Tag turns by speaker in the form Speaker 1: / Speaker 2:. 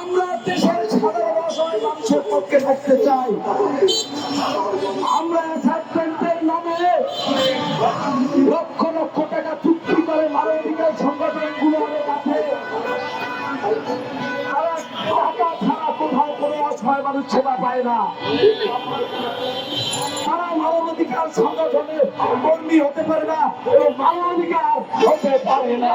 Speaker 1: আমরা দেশের সাধারণ অসহায় মানুষের পক্ষে থাকতে চাই। আমরা অ্যাসাইনমেন্টের নামে লক্ষ লক্ষ টাকা চুক্তি করে মানবাধিকার সংগঠনগুলোর কাছে তারা টাকা মানুষ সেবা পায় না। তারা মানবাধিকার সংগঠনের কর্মী হতে পারে না এবং মানবাধিকার হতে পারে না।